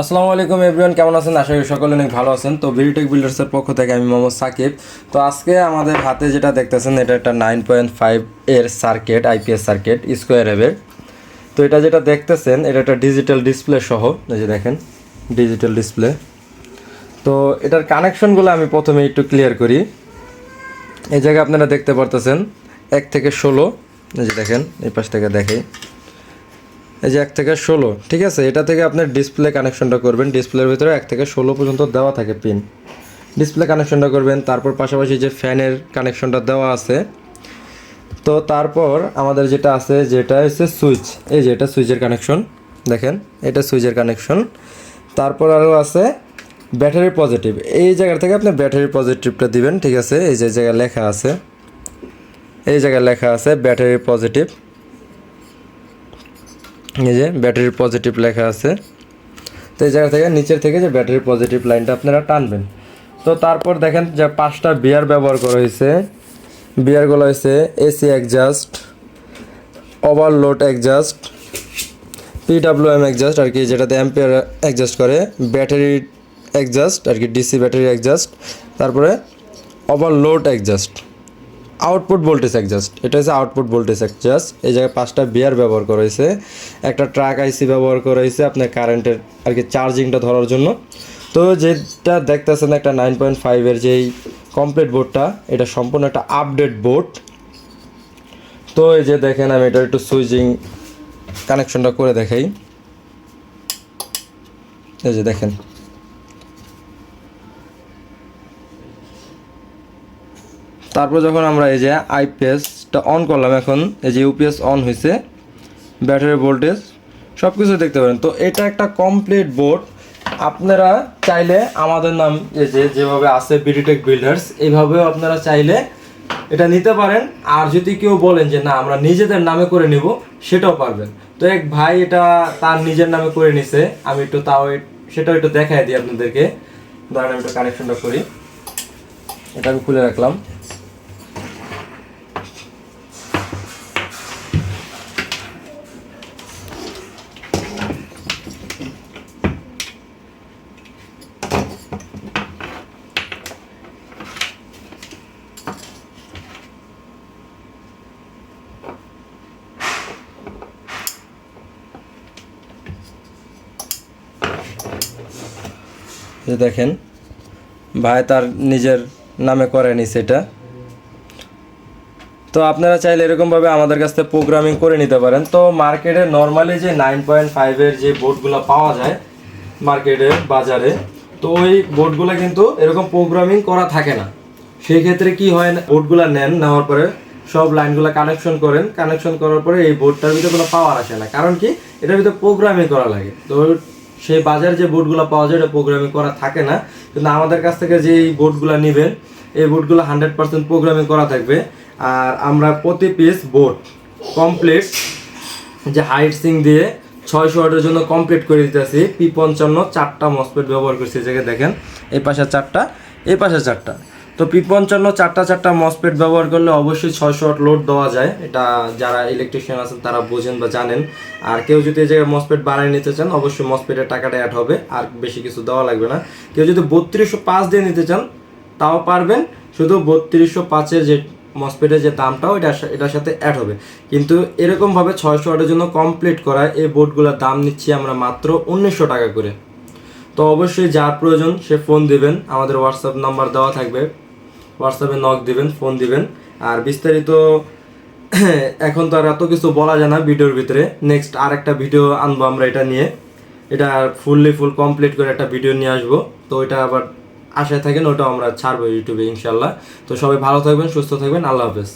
আসসালামু আলাইকুম এভরিওয়ান কেমন আছেন? আশা করি সকলে অনেক ভালো আছেন। তো বিরিটেক বিল্ডার্সের পক্ষ থেকে আমি মোহাম্মদ সাকিব। তো আজকে আমাদের হাতে যেটা দেখতেছেন, এটা একটা নাইন পয়েন্ট ফাইভ এর সার্কিট আইপিএস সার্কিট স্কোয়ার এভের তো এটা যেটা দেখতেছেন, এটা একটা ডিজিটাল ডিসপ্লে সহ। এই যে দেখেন ডিজিটাল ডিসপ্লে তো এটার কানেকশনগুলো আমি প্রথমে একটু ক্লিয়ার করি। এই জায়গায় আপনারা দেখতে পারতেছেন, এক থেকে ষোলো। এই যে দেখেন, এই পাশ থেকে দেখে এই যে এক থেকে ষোলো, ঠিক আছে? এটা থেকে আপনার ডিসপ্লে কানেকশনটা করবেন। ডিসপ্লের ভিতরে এক থেকে ষোলো পর্যন্ত দেওয়া থাকে পিন ডিসপ্লে কানেকশনটা করবেন, তারপর পাশাপাশি যে ফ্যানের কানেকশনটা দেওয়া আছে। তো তারপর আমাদের যেটা আছে, যেটা হচ্ছে সুইচ এই যে এটা সুইচের কানেকশন দেখেন, এটা সুইচের কানেকশন তারপর আরও আছে ব্যাটারি পজিটিভ এই জায়গা থেকে আপনি ব্যাটারি পজিটিভটা দিবেন, ঠিক আছে? এই যে জায়গায় লেখা আছে। এই জায়গায় লেখা আছে ব্যাটারি পজিটিভ এই যে ব্যাটারি পজিটিভ লেখা আছে। তো এই জায়গা থেকে নিচের থেকে যে ব্যাটারি পজিটিভ লাইনটা আপনারা টানবেন। তো তারপর দেখেন যে পাঁচটা বিয়ার ব্যবহার করা হয়েছে। বিয়ারগুলো হয়েছে AC adjust overload adjust PWM adjust আর কি যেটাতে অ্যাম্পিয়ার অ্যাডজাস্ট করে ব্যাটারি অ্যাডজাস্ট আর কি ডিসি ব্যাটারি অ্যাডজাস্ট তারপরে overload adjust output voltage adjust এটা হচ্ছে আউটপুট ভোল্টেজ অ্যাডজাস্ট এই জায়গায় পাঁচটা বিয়ার ব্যবহার করা হয়েছে। একটা ট্রাক আইসি ব্যবহার করা হয়েছে আপনার কারেন্টের আর কি চার্জিংটা ধরার জন্য। তো যেটা দেখতেছেন একটা নাইন পয়েন্ট ফাইভের যেই কমপ্লিট বোর্ডটা এটা সম্পূর্ণ একটা আপডেট বোর্ড তো এই যে দেখেন আমি এটা একটু সুইচিং কানেকশনটা করে দেখাই। এই যে দেখেন। তারপর যখন আমরা এই যে আইপিএসটা অন করলাম এখন, এই যে ইউপিএস অন হয়েছে ব্যাটারি ভোল্টেজ সব কিছু দেখতে পারেন। তো এটা একটা কমপ্লিট বোর্ড আপনারা চাইলে আমাদের নাম, এই যে যেভাবে আছে বিডিটেক বিল্ডার্স এইভাবেও আপনারা চাইলে এটা নিতে পারেন। আর যদি কেউ বলেন যে, না, আমরা নিজেদের নামে করে নিব, সেটাও পারবেন। তো এক ভাই এটা তার নিজের নামে করে নিছে। আমি একটু তাও সেটাও একটু দেখাই দিই আপনাদেরকে। ধরেন আমি একটু কানেকশনটা করি। এটা আমি খুলে রাখলাম। যে দেখেন, ভাই তার নিজের নামে করে নিছে এটা। তো আপনারা চাইলে এরকমভাবে আমাদের কাছ থেকে প্রোগ্রামিং করে নিতে পারেন। তো মার্কেটে নর্মালি যে নাইন পয়েন্ট ফাইভের যে বোর্ডগুলো পাওয়া যায় মার্কেটে বাজারে, তো ওই বোর্ডগুলো কিন্তু এরকম প্রোগ্রামিং করা থাকে না। সেই ক্ষেত্রে কি হয় না বোর্ডগুলো নেন, নেওয়ার পরে সব লাইনগুলো কানেকশন করেন। কানেকশন করার পরে এই বোর্ডটার ভিতরে কোনো পাওয়ার আসে না। কারণ কি? এটার ভিতরে প্রোগ্রামিং করা লাগে। তো সেই বাজারে যে বোর্ডগুলো পাওয়া যায়, এটা প্রোগ্রামিং করা থাকে না। কিন্তু আমাদের কাছ থেকে যে এই বোর্ডগুলো নেবেন, এই বোর্ডগুলো হান্ড্রেড পার্সেন্ট প্রোগ্রামিং করা থাকবে। আর আমরা প্রতি পিস বোর্ড কমপ্লিট যে হাইট সিং দিয়ে ছয়শো ওয়াটের জন্য কমপ্লিট করে দিতেছি। পি পঞ্চান্ন চারটা মসপেট ব্যবহার করছি, এই দেখেন, এই পাশে চারটা, এই পাশে চারটা। তো পি পঞ্চান্ন চারটা চারটা মসপেট ব্যবহার করলে অবশ্যই ছয়শো ওয়াট লোড দেওয়া যায়। এটা যারা ইলেকট্রিশিয়ান আছেন, তারা বোঝেন বা জানেন। আর কেউ যদি এই জায়গায় মসপেট বাড়ায় নিতে চান, অবশ্যই মসপেটের টাকাটা অ্যাড হবে। আর বেশি কিছু দেওয়া লাগবে না। কেউ যদি বত্রিশশো পাঁচ দিয়ে নিতে চান, তাও পারবেন। শুধু বত্রিশশো পাঁচের যে মসপেটের যে দামটাও, এটা এটার সাথে অ্যাড হবে। কিন্তু এরকমভাবে ছয়শো ওয়াটের জন্য কমপ্লিট করা এই বোর্ডগুলোর দাম নিচ্ছি আমরা মাত্র উনিশশো টাকা করে। তো অবশ্যই যার প্রয়োজন সে ফোন দিবেন। আমাদের হোয়াটসঅ্যাপ নাম্বার দেওয়া থাকবে। হোয়াটসঅ্যাপে নক দিবেন ফোন দিবেন। আর বিস্তারিত এখন তো আর এত কিছু বলা যায় না ভিডিওর ভিতরে। নেক্সট আর একটা ভিডিও আনব আমরা এটা নিয়ে। এটা ফুললি ফুল কমপ্লিট করে একটা ভিডিও নিয়ে আসব। তো এটা আবার আশায় থাকেন ওটা আমরা ছাড়বো ইউটিউবে ইনশাল্লাহ তো সবাই ভালো থাকবেন, সুস্থ থাকবেন, আল্লাহ হাফেজ।